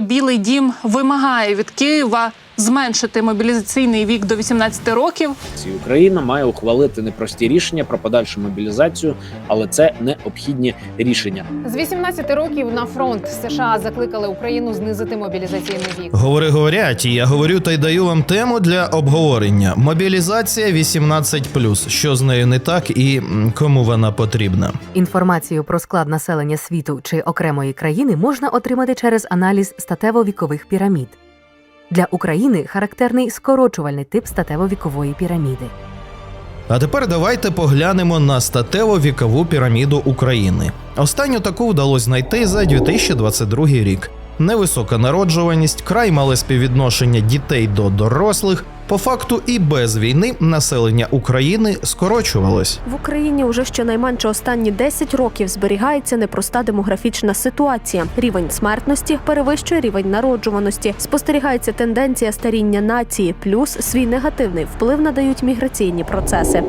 Білий дім вимагає від Києва зменшити мобілізаційний вік до 18 років. І Україна має ухвалити непрості рішення про подальшу мобілізацію, але це необхідні рішення. З 18 років на фронт США закликали Україну знизити мобілізаційний вік. Говори говорять, і я говорю та й даю вам тему для обговорення. Мобілізація 18+. Що з нею не так і кому вона потрібна? Інформацію про склад населення світу чи окремої країни можна отримати через аналіз статево-вікових пірамід. Для України характерний скорочувальний тип статево-вікової піраміди. А тепер давайте поглянемо на статево-вікову піраміду України. Останню таку вдалося знайти за 2022 рік. Невисока народжуваність, край мале співвідношення дітей до дорослих. По факту і без війни населення України скорочувалось. В Україні уже щонайменше останні 10 років зберігається непроста демографічна ситуація. Рівень смертності перевищує рівень народжуваності. Спостерігається тенденція старіння нації, плюс свій негативний вплив надають міграційні процеси.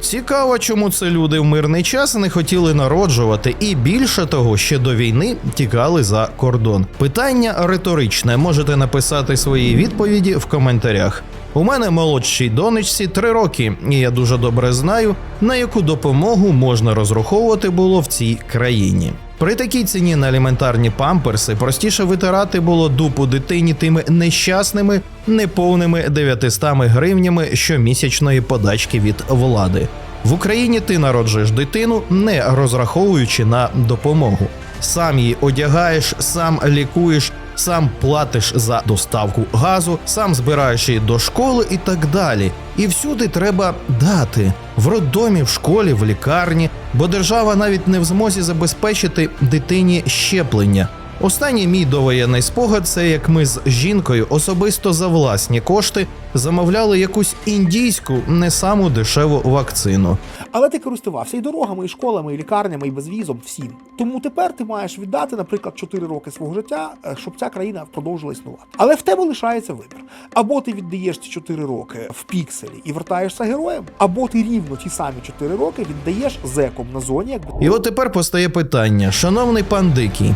Цікаво, чому це люди в мирний час не хотіли народжувати, і більше того, ще до війни тікали за кордон. Питання риторичне. Можете написати свої відповіді в коментарях. У мене молодшій донечці три роки, і я дуже добре знаю, на яку допомогу можна розраховувати було в цій країні. При такій ціні на аліментарні памперси простіше витирати було дупу дитині тими нещасними, неповними 900 гривнями щомісячної подачки від влади. В Україні ти народжуєш дитину, не розраховуючи на допомогу. Сам її одягаєш, сам лікуєш, сам платиш за доставку газу, сам збираєш її до школи і так далі. І всюди треба дати в роддомі, в школі, в лікарні, бо держава навіть не в змозі забезпечити дитині щеплення. Останній мій довоєнний спогад це як ми з жінкою особисто за власні кошти замовляли якусь індійську не саму дешеву вакцину. Але ти користувався і дорогами, і школами, і лікарнями, і безвізом, всім. Тому тепер ти маєш віддати, наприклад, 4 роки свого життя, е, щоб ця країна продовжила існувати. Але в тебе лишається вибір. Або ти віддаєш ці 4 роки в пікселі і вертаєшся героєм, або ти рівно ті самі 4 роки віддаєш зеком на зоні, як І от тепер постає питання: шановний пан Дикий,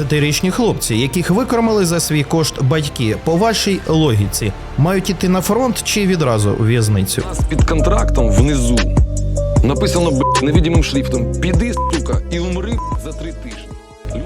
18-річні хлопці, яких викормили за свій кошт батьки, по вашій логіці, мають іти на фронт чи відразу у в'язницю? нас під контрактом внизу написано невидимим шрифтом Піди, сука, і умри за три тижні.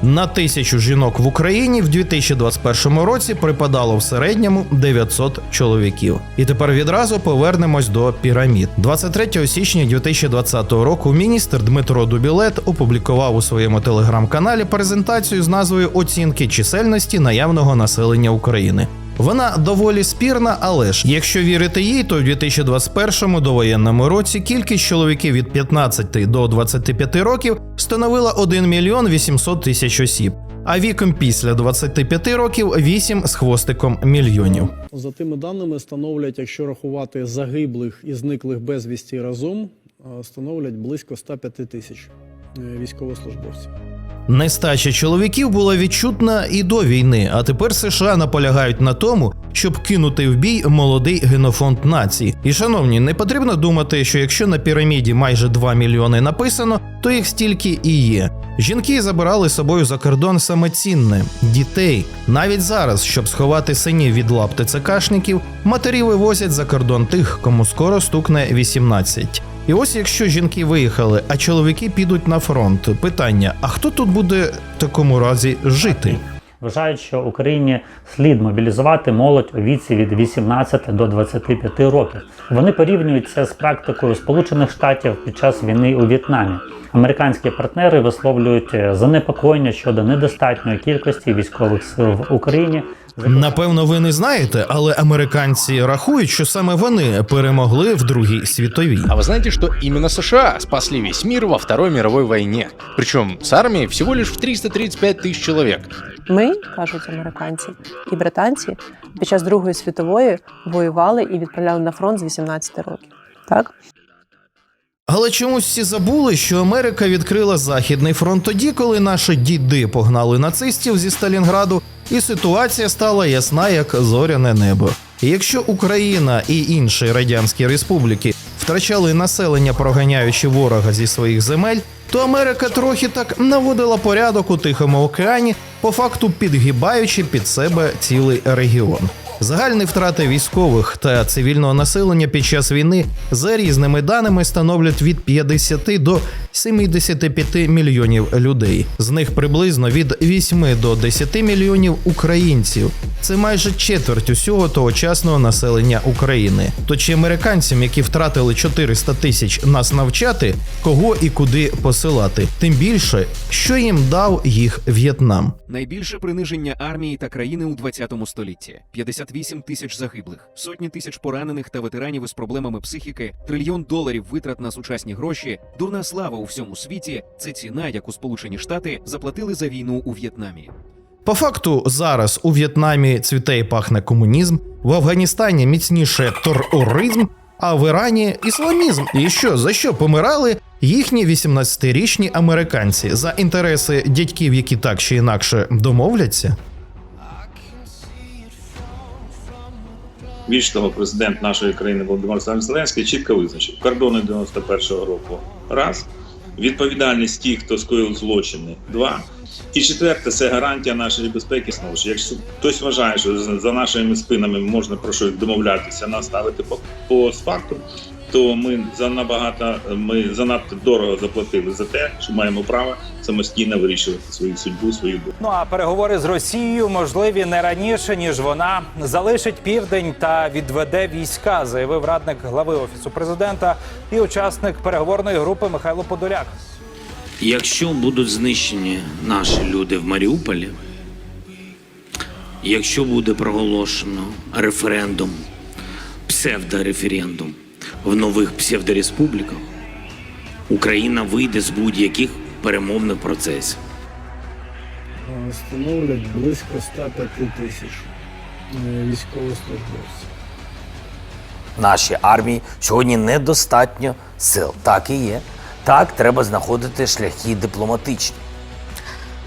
На тисячу жінок в Україні в 2021 році припадало в середньому 900 чоловіків. І тепер відразу повернемось до пірамід. 23 січня 2020 року міністр Дмитро Дубілет опублікував у своєму телеграм-каналі презентацію з назвою Оцінки чисельності наявного населення України. Вона доволі спірна, але ж якщо вірити їй, то в 2021 довоєнному році кількість чоловіків від 15 до 25 років становила 1 мільйон 800 тисяч осіб, а віком після 25 років 8 з хвостиком мільйонів. За тими даними становлять, якщо рахувати загиблих і зниклих безвісті разом, становлять близько 105 тисяч е, військовослужбовців. Нестача чоловіків була відчутна і до війни, а тепер США наполягають на тому, щоб кинути в бій молодий генофонд нації. І шановні, не потрібно думати, що якщо на піраміді майже 2 мільйони написано, то їх стільки і є. Жінки забирали з собою за кордон саме цінне дітей. Навіть зараз, щоб сховати синів від лап ТЦКшників, матері вивозять за кордон тих, кому скоро стукне 18. І ось якщо жінки виїхали, а чоловіки підуть на фронт, питання: а хто тут буде в такому разі жити? Вважають, що Україні слід мобілізувати молодь у віці від 18 до 25 років. Вони порівнюють це з практикою Сполучених Штатів під час війни у В'єтнамі. Американські партнери висловлюють е, занепокоєння щодо недостатньої кількості військових сил в Україні. Напевно, ви не знаєте, але американці рахують, що саме вони перемогли в Другій світовій. А вы знаете, что именно США спасли весь мир во Второй мировой войне? Причем с армией всего лишь в 335 тысяч человек. Ми, кажуть американці і британці, під час Другої світової воювали і відправляли на фронт з 18 років. Так? Але чомусь всі забули, що Америка відкрила західний фронт тоді, коли наші діди погнали нацистів зі Сталінграду, і ситуація стала ясна як зоряне небо. І якщо Україна і інші радянські республіки втрачали населення, проганяючи ворога зі своїх земель, то Америка трохи так наводила порядок у Тихому океані, по факту підгибаючи під себе цілий регіон. Загальні втрати військових та цивільного населення під час війни за різними даними становлять від 50 до 75 мільйонів людей. З них приблизно від 8 до 10 мільйонів українців. Це майже четверть усього тогочасного населення України. То чи американцям, які втратили 400 тисяч нас навчати, кого і куди посилати? Тим більше, що їм дав їх В'єтнам. Найбільше приниження армії та країни у 20 столітті: 58 тисяч загиблих, сотні тисяч поранених та ветеранів із проблемами психіки, трильйон доларів витрат на сучасні гроші, дурна слава у всьому світі. Це ціна, яку Сполучені Штати заплатили за війну у В'єтнамі. По факту, зараз у В'єтнамі цвіте і пахне комунізм, в Афганістані міцніше тероризм, а в Ірані ісламізм. І що за що помирали їхні 18-річні американці за інтереси дядьків, які так чи інакше домовляться? Більш того, президент нашої країни Володимир Зеленський чітко визначив кордони 91-го року. Раз відповідальність тих, хто скоїв злочини. Два. І четверте, це гарантія нашої безпеки. Знову ж, якщо хтось вважає, що за- нашими спинами можна про щось домовлятися, наставити по, по факту, то ми за набагато ми занадто дорого заплатили за те, що маємо право самостійно вирішувати свою судьбу, свою долю. Ну а переговори з Росією можливі не раніше, ніж вона залишить південь та відведе війська, заявив радник глави офісу президента і учасник переговорної групи Михайло Подоляк. Якщо будуть знищені наші люди в Маріуполі, якщо буде проголошено референдум, псевдореферендум в нових псевдореспубліках, Україна вийде з будь-яких перемовних процесів. Становлять близько 105 тисяч е, військовослужбовців. Нашій армії сьогодні недостатньо сил. Так і є. Так, треба знаходити шляхи дипломатичні.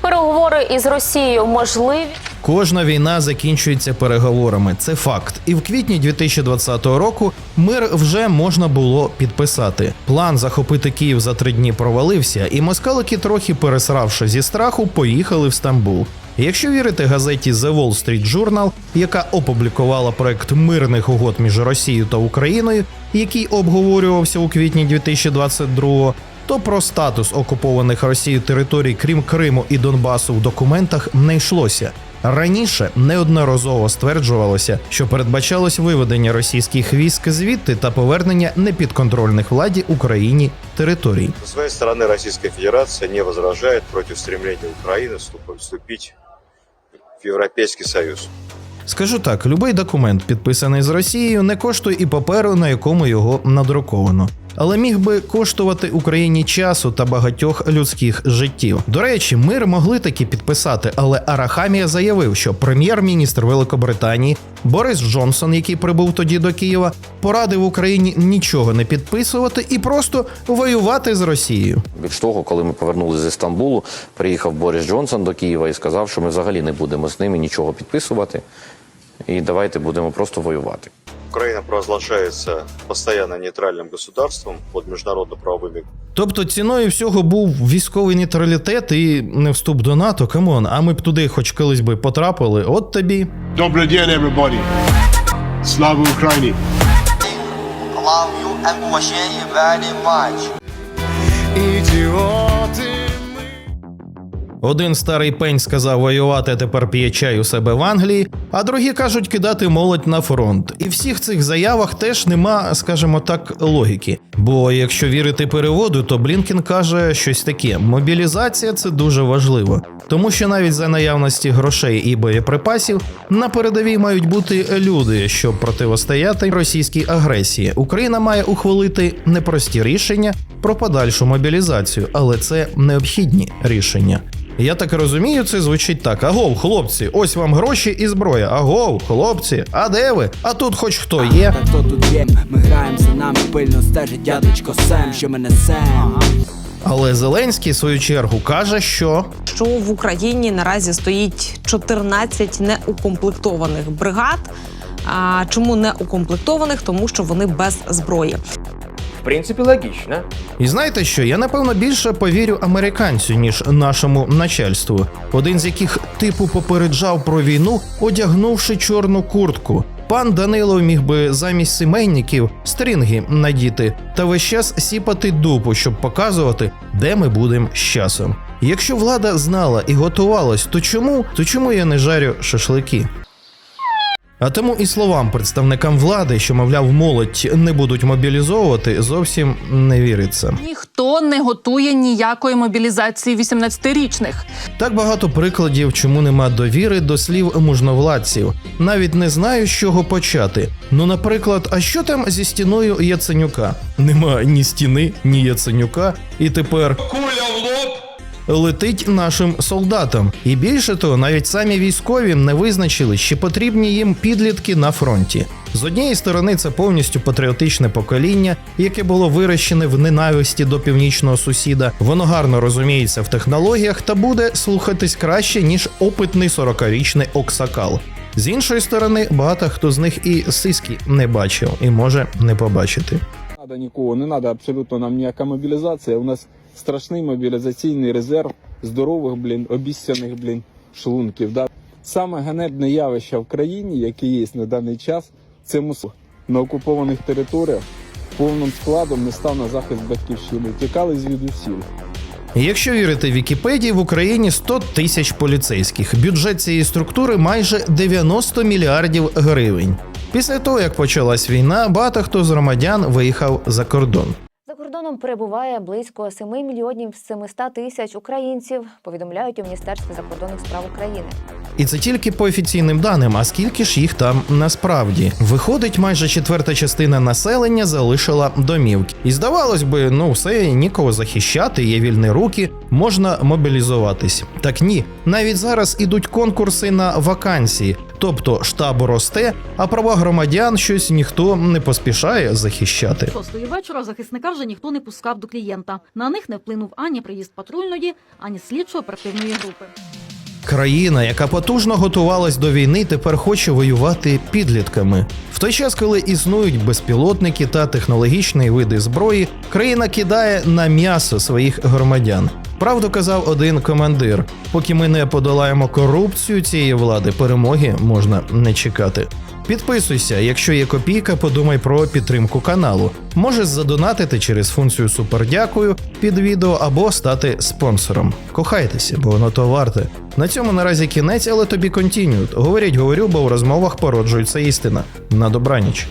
Переговори із Росією можливі. Кожна війна закінчується переговорами. Це факт. І в квітні 2020 року мир вже можна було підписати. План захопити Київ за три дні провалився, і москалики, трохи пересравши зі страху, поїхали в Стамбул. Якщо вірити газеті The Wall Street Journal, яка опублікувала проект мирних угод між Росією та Україною, який обговорювався у квітні 2022 то про статус окупованих Росією територій, крім Криму і Донбасу, в документах не йшлося. Раніше неодноразово стверджувалося, що передбачалось виведення російських військ звідти та повернення непідконтрольних владі Україні територій. С своей стороны Российская Федерация не возражает против стремления Украины вступ- вступить в Європейський Союз. Скажу так: любий документ, підписаний з Росією, не коштує і паперу, на якому його надруковано. Але міг би коштувати Україні часу та багатьох людських життів. До речі, мир могли таки підписати, але Арахамія заявив, що прем'єр-міністр Великобританії Борис Джонсон, який прибув тоді до Києва, порадив Україні нічого не підписувати і просто воювати з Росією. Більш того, коли ми повернулися зі Стамбулу, приїхав Борис Джонсон до Києва і сказав, що ми взагалі не будемо з ними нічого підписувати. І давайте будемо просто воювати. Украина провозглашается постоянно нейтральным государством под международно-правовыми Тобто ціною всього був військовий нейтралітет і не вступ до НАТО. Камон, а ми б туди хоч колись би потрапили. От тобі. Добрий день, everybody! Слава Україні! Love you and уважение very much. Один старий пень сказав воювати, тепер п'є чай у себе в Англії, а другі кажуть кидати молодь на фронт. І всіх цих заявах теж нема, скажімо так, логіки. Бо якщо вірити переводу, то Блінкін каже щось таке: мобілізація це дуже важливо, тому що навіть за наявності грошей і боєприпасів на передовій мають бути люди, щоб противостояти російській агресії. Україна має ухвалити непрості рішення про подальшу мобілізацію, але це необхідні рішення. Я так розумію, це звучить так: Агов, хлопці, ось вам гроші і зброя. Агов, хлопці, а де ви? А тут хоч хто є. Хто тут є? Ми граємо за нами, пильно стежить дядечко Сем, що мене Сем. Але Зеленський, в свою чергу, каже, що що в Україні наразі стоїть 14 неукомплектованих бригад. А чому не укомплектованих? Тому що вони без зброї. В принципе, логично. І знаєте що? Я напевно більше повірю американцю, ніж нашому начальству, один з яких типу попереджав про війну, одягнувши чорну куртку. Пан Данило міг би замість сімейників стрінги надіти та весь час сіпати дупу, щоб показувати, де ми будемо з часом. Якщо влада знала і готувалась, то чому? То чому я не жарю шашлики? А тому і словам представникам влади, що мовляв, молодь не будуть мобілізовувати, зовсім не віриться. Ніхто не готує ніякої мобілізації 18-річних. Так багато прикладів, чому нема довіри до слів мужновладців. Навіть не знаю, з чого почати. Ну, наприклад, а що там зі стіною Яценюка? Нема ні стіни, ні Яценюка, і тепер куля в лоб. Летить нашим солдатам, і більше того, навіть самі військові не визначили, чи потрібні їм підлітки на фронті. З однієї сторони, це повністю патріотичне покоління, яке було вирощене в ненависті до північного сусіда. Воно гарно розуміється в технологіях та буде слухатись краще ніж опитний 40-річний оксакал. З іншої сторони, багато хто з них і сиськи не бачив і може не побачити. Надо нікого, не треба абсолютно нам ніяка мобілізація. У нас страшний мобілізаційний резерв здорових, блін, обіцяних, блін, шлунків. Да? Саме ганебне явище в країні, яке є на даний час, це мусор. На окупованих територіях повним складом не став на захист батьківщини. Тікали звідусіль. Якщо вірити Вікіпедії, в Україні 100 тисяч поліцейських. Бюджет цієї структури майже 90 мільярдів гривень. Після того, як почалась війна, багато хто з громадян виїхав за кордон. Кордоном перебуває близько 7 мільйонів 700 тисяч українців, повідомляють у Міністерстві закордонних справ України. І це тільки по офіційним даним. А скільки ж їх там насправді виходить, майже четверта частина населення залишила домівки. І здавалось би, ну все нікого захищати, є вільні руки, можна мобілізуватись. Так ні, навіть зараз ідуть конкурси на вакансії, тобто штаб росте, а права громадян щось ніхто не поспішає захищати. Шостої вечора захисника вже ніхто не пускав до клієнта. На них не вплинув ані приїзд патрульної, ані слідчо оперативної групи. Країна, яка потужно готувалась до війни, тепер хоче воювати підлітками. В той час, коли існують безпілотники та технологічні види зброї, країна кидає на м'ясо своїх громадян. Правду казав один командир: поки ми не подолаємо корупцію цієї влади, перемоги можна не чекати. Підписуйся, якщо є копійка, подумай про підтримку каналу. Можеш задонатити через функцію Супердякую під відео або стати спонсором. Кохайтеся, бо воно то варте. На цьому наразі кінець, але тобі континюють. Говорять, говорю, бо в розмовах породжується істина. На добраніч.